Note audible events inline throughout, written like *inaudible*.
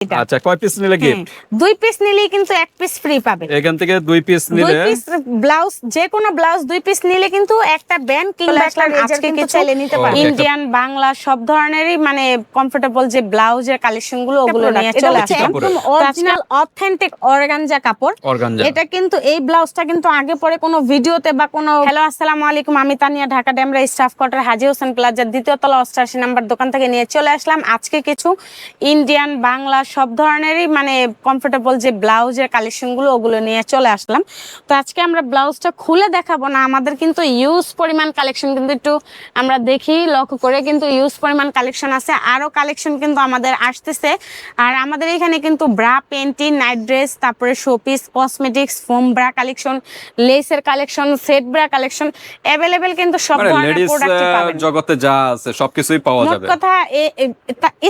আচ্ছা কয় পিস নিলে গিফট দুই পিস নিলেই কিন্তু এক পিস ফ্রি পাবে এখান থেকে দুই পিস দুই পিস ব্লাউজ যে কোনো ব্লাউজ দুই পিস নিলে কিন্তু একটা ব্যান্ড কিংবা একটা আজকে কিছু চাইলে নিতে. পারবে। ইন্ডিয়ান বাংলা সব ধরনেরই মানে কমফোর্টেবল যে ব্লাউজের কালেকশনগুলো ওগুলো নিয়ে চলে আসে। একদম অরিজিনাল অথেন্টিক অর্গানজা কাপড়। এটা কিন্তু এই ব্লাউজটা কিন্তু আগে পরে কোনো ভিডিওতে বা কোনো হ্যালো আসসালামু আলাইকুম আমি তানিয়া ঢাকা ড্যামরা স্টাফ কোয়ার্টার হাজি হোসেন প্লাজার দ্বিতীয় তলা অষ্টাশি নাম্বার দোকান থেকে নিয়ে চলে আসলাম। আজকে কিছু ইন্ডিয়ান বাংলা সব ধরনেরই মানে কমফোর্টেবল যে ব্লাউজের কালেকশনগুলো ওগুলো নিয়ে চলে আসলাম। তো আজকে আমরা ব্লাউজটা খুলে দেখাবো না আমাদের কিন্তু ইউজ পরিমাণ কালেকশন কিন্তু একটু আমরা দেখি লক্ষ্য করে কিন্তু ইউজ পরিমাণ কালেকশন আছে আরও কালেকশন কিন্তু আমাদের আসতেছে। আর আমাদের এখানে কিন্তু ব্রা পেন্টি নাইট ড্রেস তারপরে showpiece cosmetics foam bra collection লেসের collection set bra collection available কিন্তু সব মানে ধরনের প্রোডাক্ট পাবেন। জগতে যা আছে সবকিছুই পাওয়া যাবে। কথা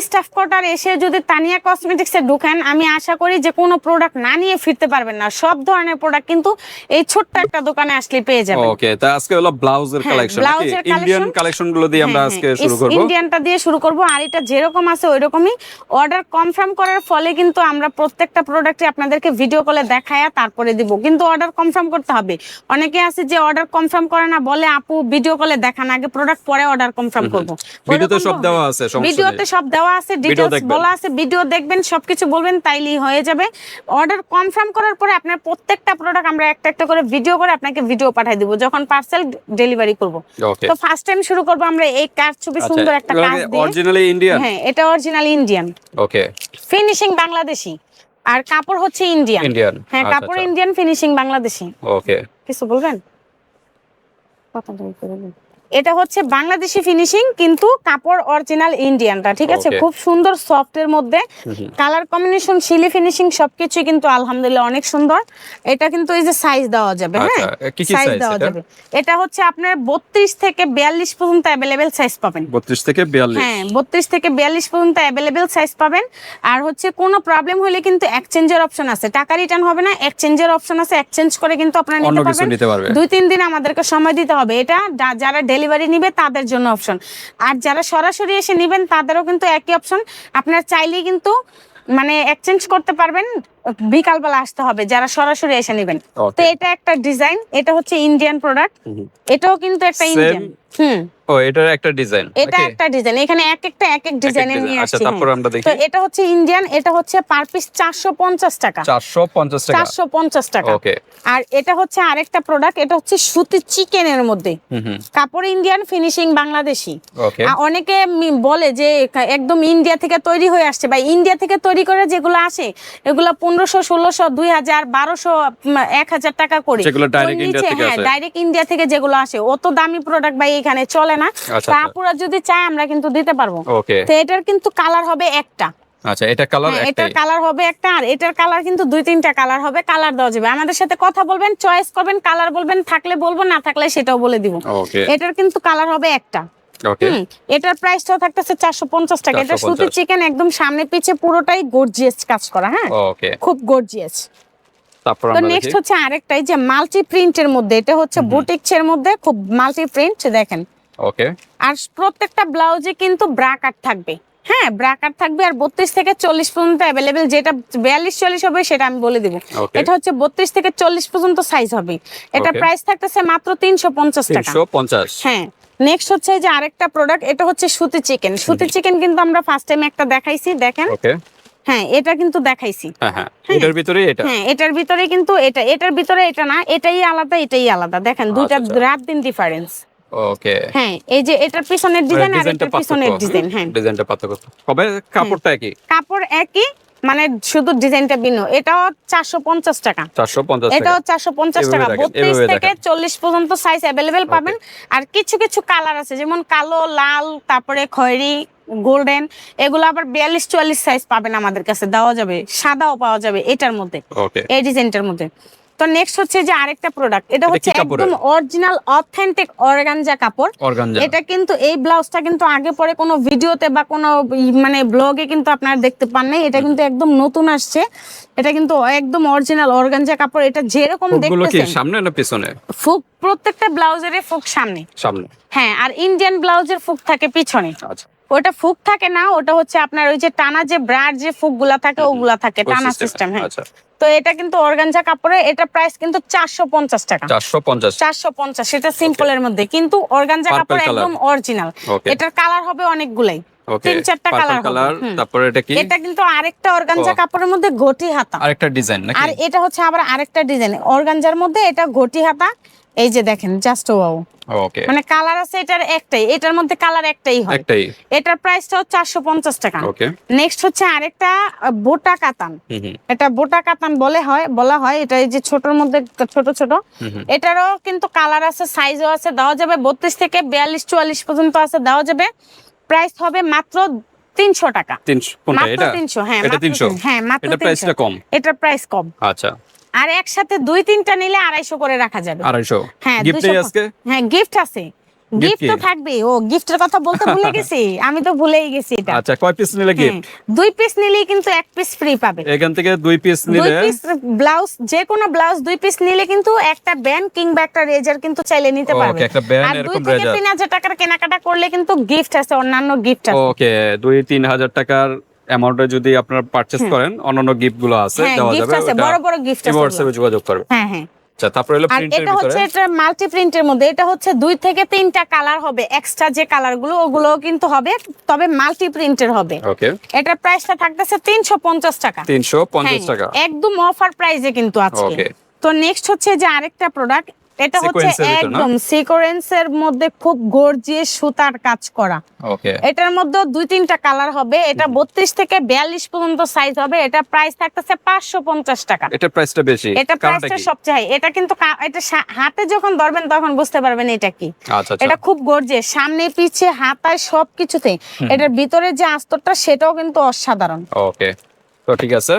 স্টাফ কোয়ার্টার এসে যদি তানিয়া কসমেটিক্স এ ঢুকেন আমি আশা করি যে কোনো প্রোডাক্ট না নিয়ে ফিরতে পারবেন না। সব ধরনের প্রোডাক্ট কিন্তু এই ছোট্ট একটা দোকানে আসলে পেয়ে যাবেন। ওকে তা আজকে হলো ব্লাউজের কালেকশন ব্লাউজের ইন্ডিয়ান কালেকশনগুলো দিয়ে আমরা হ্যাঁ, আজকে হ্যাঁ, শুরু করব? ইন্ডিয়ানটা দিয়ে শুরু করব আর এটা যেরকম আছে ওই রকমই অর্ডার কনফার্ম করার ফলে কিন্তু আমরা প্রত্যেকটা প্রোডাক্টে আপনাদেরকে ভিডিও কলে দেখায়া তারপরে দিব। কিন্তু অর্ডার কনফার্ম করতে হবে। অনেকে আছে যে অর্ডার কনফার্ম করে না বলে আপু ভিডিও কলে দেখান আগে প্রোডাক্ট পরে অর্ডার কনফার্ম করব। ভিডিওতে সব দেওয়া আছে ভিডিওতে সব দেওয়া আছে ডিটেলস বলা আছে ভিডিও দেখবেন সবকিছু বলবেন তাইলেই হয়ে যাবে। অর্ডার কনফার্ম করার পরে আপনার প্রত্যেকটা প্রোডাক্ট আমরা একটা একটা করে ভিডিও করে আপনাকে ভিডিও পাঠিয়ে দিব যখন পার্সেল ডেলিভারি করব। তো ফার্স্ট টাইম শুরু করব আমরা এই কাজ ছবি সুন্দর একটা কাজ দিয়ে। অরিজিনালি ইন্ডিয়ান হ্যাঁ এটা original Indian okay finishing Bangladeshi আর কাপড় হচ্ছে ইন্ডিয়ান ইন্ডিয়ান হ্যাঁ কাপড় ইন্ডিয়ান ফিনিশিং বাংলাদেশি। ওকে কিছু বলবেন? একটু বলুন। এটা হচ্ছে বাংলাদেশি ফিনিশিং কিন্তু কাপড় অরিজিনাল ইন্ডিয়ানটা ঠিক আছে? খুব সুন্দর সফট এর মধ্যে। কালার কম্বিনেশন শিলি ফিনিশিং সবকিছু কিন্তু আলহামদুলিল্লাহ অনেক সুন্দর। এটা কিন্তু এই যে সাইজ দেওয়া যাবে হ্যাঁ? আচ্ছা, সাইজ দেওয়া যাবে। এটা হচ্ছে আপনার বত্রিশ থেকে বিয়াল্লিশ পর্যন্ত অ্যাভেলেবেল সাইজ পাবেন। 32 থেকে 42 হ্যাঁ বত্রিশ থেকে বিয়াল্লিশ পর্যন্ত অ্যাভেলেবেল সাইজ পাবেন। আর হচ্ছে কোনো প্রবলেম হলে কিন্তু এক্সচেঞ্জের অপশন আছে। টাকা রিটার্ন হবে না এক্সচেঞ্জের অপশন আছে। এক্সচেঞ্জ করে কিন্তু আপনারা নিতে পারবেন। দুই তিন দিন আমাদেরকে সময় দিতে হবে। এটা যারা ডেলিভারি নিবে তাদের জন্য অপশন আর যারা সরাসরি এসে নেবেন তাদেরও কিন্তু একই অপশন আপনার চাইলেই কিন্তু মানে এক্সচেঞ্জ করতে পারবেন বিকালবেলা আসতে হবে যারা সরাসরি এসে নেবেন। তো এটা একটা ডিজাইন এটা হচ্ছে ইন্ডিয়ান প্রোডাক্ট এটাও কিন্তু একটা ইন্ডিয়ান হুম। ও একটা ডিজাইন এটা একটা ডিজাইন এখানে এক একটা এক এক ডিজাইনের। নিয়ে আচ্ছা, তারপর। আমরা দেখি। তো এটা হচ্ছে ইন্ডিয়ান এটা হচ্ছে পার পিস চারশো পঞ্চাশ টাকা। 450 টাকা। চারশো পঞ্চাশ টাকা। ওকে আর এটা হচ্ছে আরেকটা প্রোডাক্ট এটা হচ্ছে সুতি চিকেনের মধ্যে। কাপড় ইন্ডিয়ান ফিনিশিং বাংলাদেশি। অনেকে বলে যে একদম ইন্ডিয়া থেকে তৈরি হয়ে আসছে বা ইন্ডিয়া থেকে তৈরি করে যেগুলো আসে এগুলো পনেরোশো ষোলোশো দুই হাজার বারোশো এক হাজার টাকা করে। যেগুলো India নিচে, থেকে হ্যাঁ আসে। ডাইরেক্ট ইন্ডিয়া থেকে যেগুলো আসে অত দামি প্রোডাক্ট ভাই এখানে চলে না। আচ্ছা, তা আচ্ছা। আপুরা যদি চায় আমরা কিন্তু দিতে পারব। তো এটার কিন্তু কালার হবে একটা। আচ্ছা এটা কালার হ্যাঁ, এটার কালার হবে একটা আর এটার কালার কিন্তু দুই তিনটা কালার হবে কালার দেওয়া যাবে। আমাদের সাথে কথা বলবেন চয়েস করবেন কালার বলবেন থাকলে বলব না থাকলে সেটাও বলে দিব। এটার কিন্তু কালার হবে একটা। এটার প্রাইসটাও থাকতেছে চারশো পঞ্চাশ টাকা। এটা 450 সুতি চিকেন একদম সামনে পিছে পুরোটাই গর্জিয়াস কাজ করা হ্যাঁ। খুব গর্জিয়াস তারপর তো নেক্সট হচ্ছে আরেকটাই যে মাল্টি প্রিন্টের মধ্যে এটা হচ্ছে বুটিক্স মধ্যে খুব মাল্টি প্রিন্ট দেখেন। ওকে। আর প্রত্যেকটা ব্লাউজে কিন্তু ব্রাকার থাকবে। হ্যাঁ ব্রাকার থাকবে আর বত্রিশ থেকে চল্লিশ পর্যন্ত অ্যাভেলেবেল যেটা বিয়াল্লিশ চল্লিশ হবে সেটা আমি বলে দিব। এটা হচ্ছে বত্রিশ থেকে চল্লিশ পর্যন্ত সাইজ হবে। এটা প্রাইস থাকতেছে মাত্র তিনশো পঞ্চাশ টাকা। 350 হ্যাঁ নেক্সট হচ্ছে যে আরেকটা প্রোডাক্ট এটা হচ্ছে সুতি চিকেন সুতি চিকেন কিন্তু আমরা ফার্স্ট টাইম একটা দেখাইছি দেখেন। ওকে। হ্যাঁ এটা কিন্তু দেখাইছি। হ্যাঁ হ্যাঁ এটার ভিতরে এটা। হ্যাঁ এটার ভিতরে কিন্তু এটা এটার ভিতরে এটা না এটাই আলাদা এটাই আলাদা। দেখেন দুইটা আচ্ছা, আচ্ছা। রাত দিন ডিফারেন্স ওকে। হ্যাঁ এই যে এটার পিছনের ডিজাইন আর এটার পিছনের ডিজাইন হ্যাঁ। ডিজাইনটা পার্থক্য। কবে কাপড়টা একই? কাপড় একই মানে শুধু ডিজাইনটা ভিন্ন। এটাও চারশো পঞ্চাশ টাকা। 450 এটাও চারশো পঞ্চাশ টাকা। বত্রিশ থেকে চল্লিশ পর্যন্ত সাইজ অ্যাভেলেবেল পাবেন। আর কিছু কিছু কালার আছে যেমন কালো লাল তারপরে খয়েরি গোল্ডেন এগুলো আবার বিয়াল্লিশ চুয়াল্লিশ সাইজ পাবেন আমাদের কাছে দেওয়া যাবে সাদাও পাওয়া যাবে এটার মধ্যে এই ডিজাইনটার মধ্যে। তো নেক্সট হচ্ছে যে আরেকটা প্রোডাক্ট এটা হচ্ছে? একদম অরিজিনাল অথেন্টিক অর্গানজা কাপড়। এটা কিন্তু এই ব্লাউজটা কিন্তু আগে পরে কোনো ভিডিওতে বা কোনো মানে ব্লগে কিন্তু আপনারা দেখতে পান নাই। এটা কিন্তু একদম নতুন আসছে। এটা কিন্তু একদম অরিজিনাল অর্গানজা কাপড় এটা যেরকম দেখতেছেন। সামনে না পিছনে? ফুক প্রত্যেকটা ব্লাউজের ফুক সামনে। সামনে। হ্যাঁ আর ইন্ডিয়ান ব্লাউজের ফুক থাকে পিছনে। আচ্ছা। ওটা ফুক থাকে না ওটা হচ্ছে আপনার ওই যে টানা যে ব্রার যে ফুকগুলা থাকে ওগুলা থাকে টানা সিস্টেম হ্যাঁ। আচ্ছা। তো এটা কিন্তু অর্গানজা কাপড়ে এটা প্রাইস কিন্তু চারশো পঞ্চাশ টাকা। চারশো পঞ্চাশ। চারশো পঞ্চাশ সেটা সিম্পলের মধ্যে। কিন্তু অর্গানজা কাপড় একদম অরিজিনাল এটার কালার হবে অনেকগুলাই। তিন চারটা কালার তারপরে এটা কি? এটা কিন্তু আরেকটা অর্গানজা ও। কাপড়ের মধ্যে ঘটি হাতা। আরেকটা ডিজাইন নাকি? আর এটা হচ্ছে আবার আরেকটা ডিজাইন অর্গানজার মধ্যে এটা ঘটি হাতা। এই যে দেখেন জাস্ট ওয়াও ওকে মানে কালার আছে এটার একটাই এটার মধ্যে কালার একটাই হয়। একটাই। এটার প্রাইসটা হচ্ছে চারশো পঞ্চাশ টাকা। ওকে নেক্সট হচ্ছে আরেকটা বোটা কাতান। এটা বোটা কাতান বলে হয় বলা হয় এটা এই যে ছোটর মধ্যে ছোট ছোট। এটারও কিন্তু কালার আছে সাইজও আছে দেওয়া যাবে বত্রিশ থেকে বিয়াল্লিশ চুয়াল্লিশ পর্যন্ত আছে দেওয়া যাবে। প্রাইস হবে মাত্র তিনশো টাকা। তিনশো তিনশো হ্যাঁ মাত্র তিনশো? হ্যাঁ এটা প্রাইসটা কম? এটার প্রাইস কম। আচ্ছা। আর একসাথে দুই তিনটা নিলে আড়াইশো করে রাখা যাবে। আড়াইশো? হ্যাঁ হ্যাঁ গিফট আছে। গিফট তো থাকবে ও গিফটের কথা বলতে ভুলে *laughs* গেছি। আমি তো ভুলেই গেছি এটা। আচ্ছা কয় পিস নিলে গিফট দুই পিস নিলেই কিন্তু এক পিস ফ্রি পাবে। এখান থেকে দুই পিস দুই পিস ব্লাউজ যে কোনো ব্লাউজ দুই পিস নিলে কিন্তু একটা ব্যান্ড কিংবা একটা রেজার কিন্তু চাইলে নিতে পারবে। একটা দুই এরকম। তিন হাজার টাকার কেনাকাটা করলে কিন্তু গিফট আছে অন্যান্য গিফট আছে। ওকে দুই তিন হাজার টাকার অ্যামাউন্টে যদি আপনার পারচেজ করেন অন্যান্য গিফটগুলো আছে হ্যাঁ দেওয়া যাবে। আছে বড় বড় গিফট আছে হোয়াটসঅ্যাপে যোগাযোগ করবে। হ্যাঁ হ্যাঁ। আচ্ছা তারপরে হলো প্রিন্টের এটা হচ্ছে এটা মাল্টি প্রিন্টের মধ্যে এটা হচ্ছে দুই থেকে তিনটা কালার হবে এক্সট্রা যে কালারগুলো ওগুলো কিন্তু হবে তবে মাল্টি প্রিন্টের হবে। ওকে এটার প্রাইসটা থাকতেছে তিনশো পঞ্চাশ টাকা। তিনশো পঞ্চাশ হ্যাঁ, টাকা। একদম অফার প্রাইসে কিন্তু আজকে Okay. তো নেক্সট হচ্ছে যে আরেকটা প্রোডাক্ট এটা হচ্ছে? একদম সিকোয়েন্সের মধ্যে খুব গর্জিয়াস সুতার কাজ করা। এটার মধ্যে দুই তিনটা কালার হবে। এটা বত্রিশ থেকে বিয়াল্লিশ পর্যন্ত সাইজ হবে। এটা প্রাইস থাকতেছে পাঁচশো পঞ্চাশ টাকা। এটা প্রাইসটা বেশি। এটা প্রাইসটা সবচেয়ে। এটা কিন্তু এটা হাতে যখন ধরবেন তখন বুঝতে পারবেন এটা কি। আচ্ছা আচ্ছা। এটা খুব গর্জিয়াস সামনে পিছে হাতায় সব কিছুতে এটার ভিতরে যে আস্তরটা সেটাও কিন্তু অসাধারণ। ওকে তো ঠিক আছে।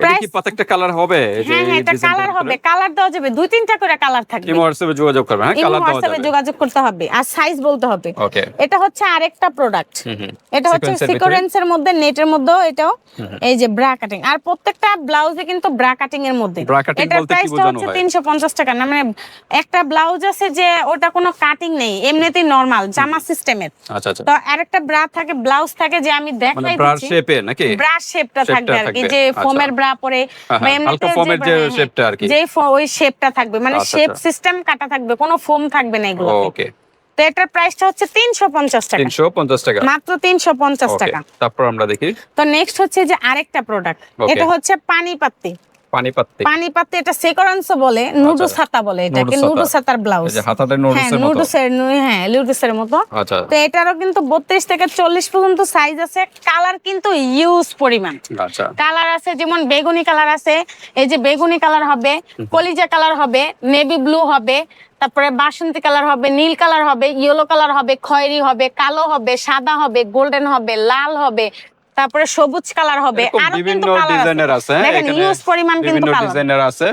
কি প্রত্যেকটা কালার হবে? হ্যাঁ হ্যাঁ এটা কালার হবে। কালার দেওয়া যাবে। দুই তিনটা করে কালার থাকবে। ইমো হোয়াটসঅ্যাপে যোগাযোগ করবেন হ্যাঁ কালার দেওয়া যাবে। যোগাযোগ করতে হবে। আর সাইজ বলতে হবে। ওকে এটা হচ্ছে আরেকটা প্রোডাক্ট হুম হুম। এটা হচ্ছে Sequence এর ভিতরে? সিকোয়েন্সের মধ্যে নেটের মধ্যেও এটাও। এই যে ব্রা কাটিং আর প্রত্যেকটা ব্লাউজে কিন্তু ব্রা কাটিং এর মধ্যে। প্রাইসটা হচ্ছে টাকা। না মানে একটা ব্লাউজ আছে যে ওটা কোনো কাটিং নেই। এমনিতেই নর্মাল জামা সিস্টেমের আচ্ছা আচ্ছা। তো আরেকটা ব্রা থাকে ব্লাউজ থাকে যে আমি মানে দেখাই দিচ্ছি। শেপে নাকি? ব্রা শেপটা থাকবে আর কি। যে আচ্ছা। ফোমের ব্রা পরে হালকা foam-এর যে ফো- ওই শেপটা থাকবে মানে আচ্ছা, শেপ আচ্ছা। সিস্টেম কাটা থাকবে কোনো ফোম থাকবে না এগুলো ওকে তো এটার প্রাইসটা হচ্ছে তিনশো পঞ্চাশ টাকা। তিনশো পঞ্চাশ টাকা। মাত্র তিনশো পঞ্চাশ ওকে টাকা। তারপর আমরা দেখি। তো নেক্সট হচ্ছে যে আরেকটা প্রোডাক্ট এটা হচ্ছে পানি পাত্তি। পানি পাত্তি পানি পাত্তি এটা সেকরেন্স বলে নুডুস হাতা বলে এটাকে নুডুস হাতা। হাতার ব্লাউজ। এই হাতাটা হ্যাঁ মতো। নুডুসের হ্যাঁ নুডুসের মতো। আচ্ছা। তো এটারও কিন্তু বত্রিশ থেকে চল্লিশ পর্যন্ত সাইজ আছে। কালার কিন্তু ইউজ পরিমাণ। আচ্ছা। কালার আছে যেমন বেগুনি কালার আছে এই যে বেগুনি কালার হবে কলিজা কালার হবে নেভি ব্লু হবে তারপরে বাসন্তী কালার হবে নীল কালার হবে ইয়েলো কালার হবে খয়েরি হবে কালো হবে সাদা হবে গোল্ডেন হবে লাল হবে তারপরে সবুজ কালার হবে। আর বিভিন্ন কিন্তু কালার ডিজাইনের আছে হ্যাঁ, দেখেন ইউজ পরিমাণ কিন্তু কালার। ডিজাইনের আছে।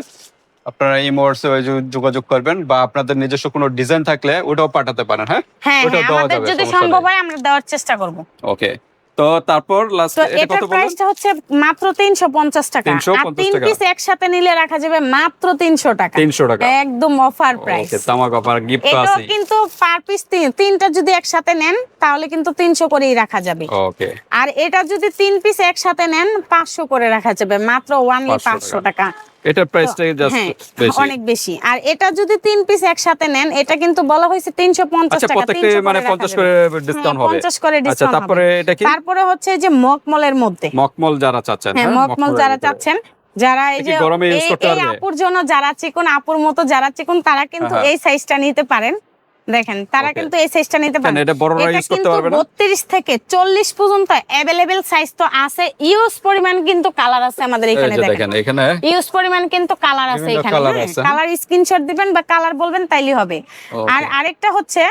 আপনারা এই মোটসে যোগাযোগ করবেন বা আপনাদের নিজস্ব কোনো ডিজাইন থাকলে ওটাও পাঠাতে পারেন হ্যাঁ? হ্যাঁ হ্যাঁ আমাদের যদি সম্ভব হয় আমরা দেওয়ার চেষ্টা করব। ওকে তো তারপর লাস্ট এটা কত প্রাইসটা হচ্ছে মাত্র তিনশো পঞ্চাশ টাকা। আর তিন পিস একসাথে নিলে রাখা যাবে মাত্র তিনশো টাকা। তিনশো টাকা। একদম অফার প্রাইস ওকে তামাক অফার গিফট আছে কিন্তু পার পিস তিন তিনটা যদি একসাথে নেন তাহলে কিন্তু তিনশো করেই রাখা যাবে। ওকে। আর এটা যদি তিন পিস একসাথে নেন পাঁচশো করে রাখা যাবে। মাত্র ওয়ানলি 500 পাঁচশো টাকা। এটার প্রাইসটা জাস্ট হ্যাঁ বেশি। অনেক বেশি। আর এটা যদি তিন পিস একসাথে নেন এটা কিন্তু বলা হয়েছে তিনশো পঞ্চাশ আচ্ছা টাকা প্রত্যেকটা মানে 50 করে। ডিসকাউন্ট হ্যাঁ, হবে। 50 করে আচ্ছা তারপরে এটা কি? তারপরে হচ্ছে যে মকমলের মধ্যে। মকমল যারা চাচ্ছেন হ্যাঁ মকমল যারা চাচ্ছেন যারা এই যে এই আপুর জন্য যারা চিকন আপুর মতো যারা চিকন তারা কিন্তু হ্যাঁ। এই সাইজটা নিতে পারেন। দেখেন তারা কিন্তু এই সাইজটা নিতে পারেন এটা বড়রা ইউজ করতে পারবে না? বত্রিশ থেকে চল্লিশ পর্যন্ত অ্যাভেলেবেল সাইজ তো আছে। ইউজ পরিমাণ কিন্তু কালার আছে আমাদের এখানে দেখেন। এখানে ইউজ পরিমাণ কিন্তু কালার আছে এখানে আছে, হ্যাঁ। কালার স্ক্রিনশট দিবেন বা কালার বলবেন তাইলে হবে। আর আরেকটা হচ্ছে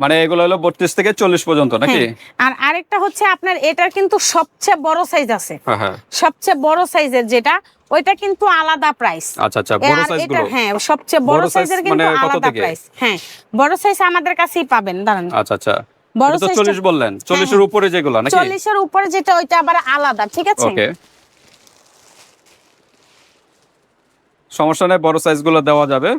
মানে এগুলো হলো বত্রিশ থেকে চল্লিশ পর্যন্ত নাকি? হ্যাঁ, আর আরেকটা হচ্ছে আপনার এটার কিন্তু সবচেয়ে বড় সাইজ আছে। হ্যাঁ হ্যাঁ। সবচেয়ে বড় সাইজের যেটা ওইটা কিন্তু আলাদা প্রাইস আচ্ছা আচ্ছা বড় সাইজগুলো? হ্যাঁ সবচেয়ে বড় সাইজের কিন্তু মানে আলাদা প্রাইস হ্যাঁ বড় সাইজ আমাদের কাছেই পাবেন দাঁড়ান। আচ্ছা আচ্ছা। বড় টা- চল্লিশ বললেন। চল্লিশের উপরে যেগুলো নাকি? চল্লিশের উপরে যেটা ওইটা আবার আলাদা ঠিক আছে? ওকে। সমস্যা নেই বড় সাইজগুলো দেওয়া যাবে।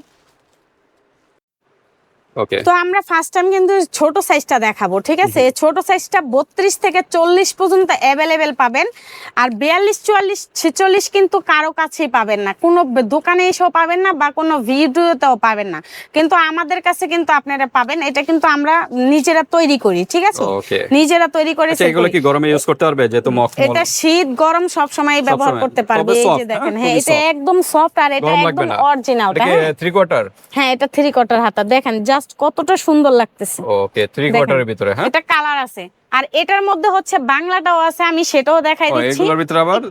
তো আমরা ফার্স্ট টাইম কিন্তু ছোট সাইজটা দেখাবো ঠিক আছে? ছোট সাইজটা বত্রিশ থেকে চল্লিশ পর্যন্ত অ্যাভেলেবেল পাবেন। আর বিয়াল্লিশ চুয়াল্লিশ ছেচল্লিশ কিন্তু কারও কাছেই পাবেন না। কোনো দোকানে এসেও পাবেন না বা কোনো ভিডিওতেও পাবেন না। কিন্তু আমাদের কাছে কিন্তু আপনারা পাবেন। এটা কিন্তু আমরা নিজেরা তৈরি করি ঠিক আছে? নিজেরা তৈরি করে আচ্ছা এগুলো কি গরমে ইউজ করতে পারবে? যেহেতু এটা শীত গরম সব সময় ব্যবহার করতে পারবে। এই যে দেখেন হ্যাঁ? হ্যাঁ এটা একদম সফট আর এটা একদম কি হ্যাঁ? থ্রি কোয়ার্টার হ্যাঁ এটা থ্রি কোয়ার্টার হাতা। দেখেন জাস্ট কতটা সুন্দর লাগতেছে। ওকে থ্রি কোয়ার্টারের ভিতরে হ্যাঁ? এটা কালার আছে। আর এটার মধ্যে হচ্ছে বাংলাটাও আছে আমি সেটাও দেখাই দিচ্ছি। এগুলোর ভিতরে আবার?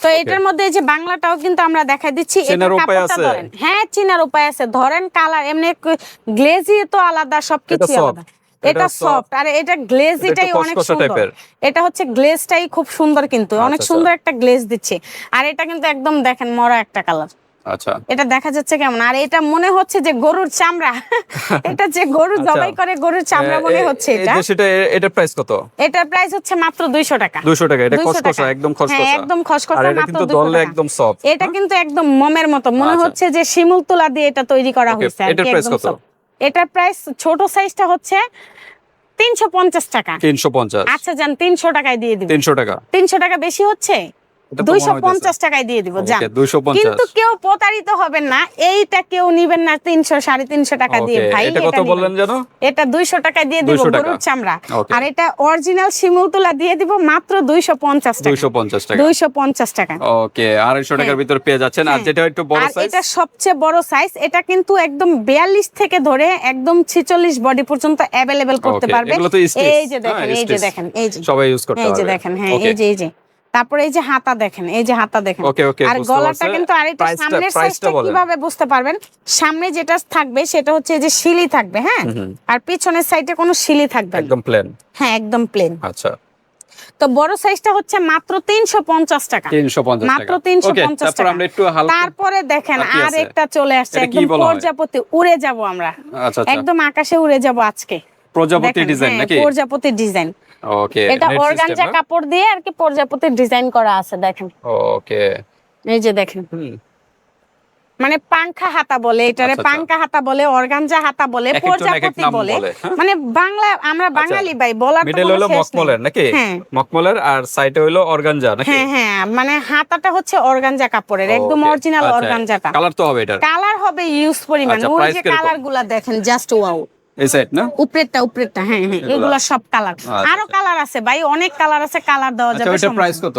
তো এটার মধ্যে এই যে বাংলাটাও কিন্তু আমরা দেখাই দিচ্ছি। এটার চেনার উপায় আছে? হ্যাঁ চিনার উপায় আছে। ধরেন কালার এমনি গ্লেজি তো আলাদা সবকিছু আলাদা। এটা সফট আর এটা গ্লেজিটাই অনেক সুন্দর। এটা হচ্ছে গ্লেজটাই খুব সুন্দর কিন্তু। অনেক আচ্ছা, সুন্দর একটা গ্লেজ দিচ্ছে। আর এটা কিন্তু একদম দেখেন মরা একটা কালার আচ্ছা। এটা দেখা যাচ্ছে কেমন? আর এটা মনে হচ্ছে যে গরুর চামড়া। *laughs* এটা যে গরু আচ্ছা। জবাই করে গরুর চামড়া মনে হচ্ছে এটা। সেটা এ- এটার প্রাইস কত? এটার প্রাইস হচ্ছে মাত্র দুইশো টাকা। 200 টাকা এটা খসখসা। একদম হ্যাঁ খসখসা একদম খসখসা মাত্র কিন্তু 200। একদম সফট এটা কিন্তু একদম মমের মতো। মনে আচ্ছা। হচ্ছে যে শিমুল তুলা দিয়ে এটা তৈরি করা হয়েছে price একদম কত? এটার প্রাইস ছোট সাইজটা হচ্ছে তিনশো পঞ্চাশ টাকা। 350 আচ্ছা যান তিনশো টাকায় দিয়ে দিব। 300 টাকা। তিনশো টাকা বেশি হচ্ছে? এটা তো দুইশো মনে হইতেছে। পঞ্চাশ টাকায় দিয়ে দিব যান। কিন্তু কেউ প্রতারিত হবেন না এইটা কেউ নিবেন না তিনশো সাড়ে তিনশো টাকা দিয়ে ভাই এটা কত বললেন জানো এটা দুইশো টাকায় দিয়ে দিব গরুর চামড়া। আর এটা অরিজিনাল শিমুল তুলা দিয়ে দিব মাত্র দুইশো পঞ্চাশ টাকা। 250 টাকা। দুইশো পঞ্চাশ টাকা। ওকে 250 টাকার ভিতর পেয়ে যাচ্ছেন। আর হ্যাঁ। যেটা একটু বড় সাইজ এটা সবচেয়ে বড় সাইজ এটা কিন্তু একদম বিয়াল্লিশ থেকে ধরে একদম ছিচল্লিশ বডি পর্যন্ত অ্যাভেলেবেল করতে পারবে। এই যে দেখেন হ্যাঁ, এই যে দেখেন এই যে। সবাই ইউজ করতে এই যে দেখেন হ্যাঁ এই যে এই যে। তারপরে এই যে হাতা দেখেন এই যে হাতা দেখেন। আর গলাটা কিন্তু আরেকটা Price টা- সামনের সাইজটা কীভাবে বুঝতে পারবেন? সামনে যেটা থাকবে সেটা হচ্ছে এই যে শিলি থাকবে হ্যাঁ? আর পিছনের সাইডে কোনো শিলি থাকবে একদম প্লেন হ্যাঁ একদম প্লেন আচ্ছা। তো বড় সাইজটা হচ্ছে মাত্র তিনশো পঞ্চাশ টাকা। 350 টাকা। মাত্র তিনশো ওকে পঞ্চাশ তারপর টাকা আমরা একটু হালকা তারপরে দেখেন আর আর? একটা চলে আসছে এটা একদম প্রজাপতি উড়ে যাব আমরা। আচ্ছা আচ্ছা। একদম আকাশে উড়ে যাব আজকে। প্রজাপতি ডিজাইন হ্যাঁ, নাকি? প্রজাপতি ডিজাইন ওকে এটা অর্গানজা কাপড় দিয়ে আর কি প্রজাপতির ডিজাইন করা আছে দেখেন। ওকে এই যে দেখেন। মানে পাংখা হাতা বলে এটারে আচ্ছা, আচ্ছা। পাংখা হাতা বলে অর্গানজা হাতা বলে প্রজাপতি বলে। হ্যাঁ? মানে বাংলা আমরা বাঙালি ভাই বলার তো হলো মকমলের নাকি? হ্যাঁ। মকমলের আর সাইডে হলো অর্গানজা নাকি? হ্যাঁ হ্যাঁ। মানে হাতাটা হচ্ছে অর্গানজা কাপড়ের একদম অরিজিনাল অর্গানজাটা কালার তো হবে এটার। কালার হবে ইউজ পরিমাণ। আচ্ছা, ওই যে কীরকম? কালারগুলা দেখেন জাস্ট ওয়াও এই সাইড না? উপরেরটা উপরেরটা হ্যাঁ হ্যাঁ এগুলা? এগুলা সব কালার আরও। কালার আছে ভাই অনেক কালার আছে কালার দেওয়া যাবে ওইটার প্রাইস কত?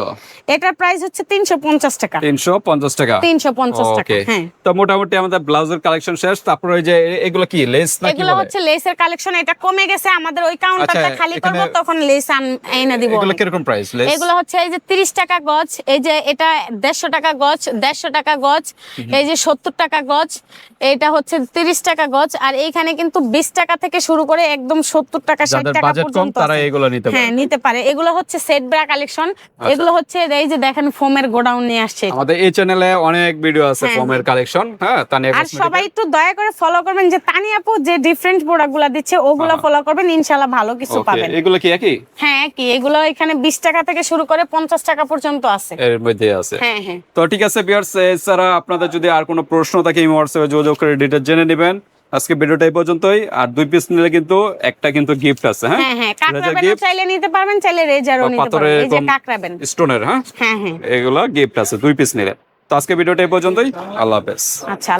এটার প্রাইস হচ্ছে তিনশো পঞ্চাশ টাকা। 350 টাকা। তিনশো পঞ্চাশ টাকা হ্যাঁ। তো মোটামুটি আমাদের ব্লাউজের কালেকশন শেষ তারপর ওই যে এগুলো কি লেস নাকি এগুলো হচ্ছে লেসের কালেকশন এটা কমে গেছে আমাদের ওই কাউন্টারটা আচ্ছা, খালি করব তখন লেস এনে দিব এগুলো আমি। কীরকম প্রাইস লেস এগুলো হচ্ছে এই যে তিরিশ টাকা গজ এই যে এটা দেড়শো টাকা গজ দেড়শো টাকা গজ এই যে সত্তর টাকা গজ এটা হচ্ছে তিরিশ টাকা গজ আর এইখানে কিন্তু বিশ টাকা থেকে শুরু করে একদম সত্তর টাকা ষাট টাকা পর্যন্ত তারা এগুলো নিতে হ্যাঁ পারে নিতে পারে। এগুলো হচ্ছে সেট ব্রা কালেকশন এগুলো হচ্ছে এই যে দেখেন ফোমের গোডাউন নিয়ে আসছে। আমাদের এই চ্যানেলে অনেক ভিডিও আছে হ্যাঁ, ফর্মের কালেকশন হ্যাঁ তানিয়া আর সবাই একটু দয়া করে ফলো করবেন যে তানিয়াপু যে ডিফারেন্ট প্রোডাক্টগুলা দিচ্ছে ওগুলো ফলো করবেন ইনশাল্লাহ ভালো কিছু পাবেন। এগুলো কি একই? হ্যাঁ কি এগুলো এখানে বিশ টাকা থেকে শুরু করে পঞ্চাশ টাকা পর্যন্ত আছে। এর মধ্যে আছে। হ্যাঁ হ্যাঁ। তো ঠিক আছে বিয়ার্স এছাড়া আপনাদের যদি আর কোনো প্রশ্ন থাকে এই হোয়াটসঅ্যাপে যোগাযোগ করে ডিটেল জেনে নেবেন। আজকে ভিডিওটা এই পর্যন্তই। আর দুই পিস নিলে কিন্তু একটা কিন্তু গিফট আছে হ্যাঁ? হ্যাঁ হ্যাঁ gift চাইলে নিতে পারবেন চাইলে রেজারও নিতে পারবেন এই যে কাকরাবেন বেন স্টোনের হ্যাঁ? হ্যাঁ হ্যাঁ। এগুলা গিফট আছে দুই পিস নিলে। তো আজকে ভিডিওটা এই পর্যন্তই। আল্লাহ হাফেজ। আচ্ছা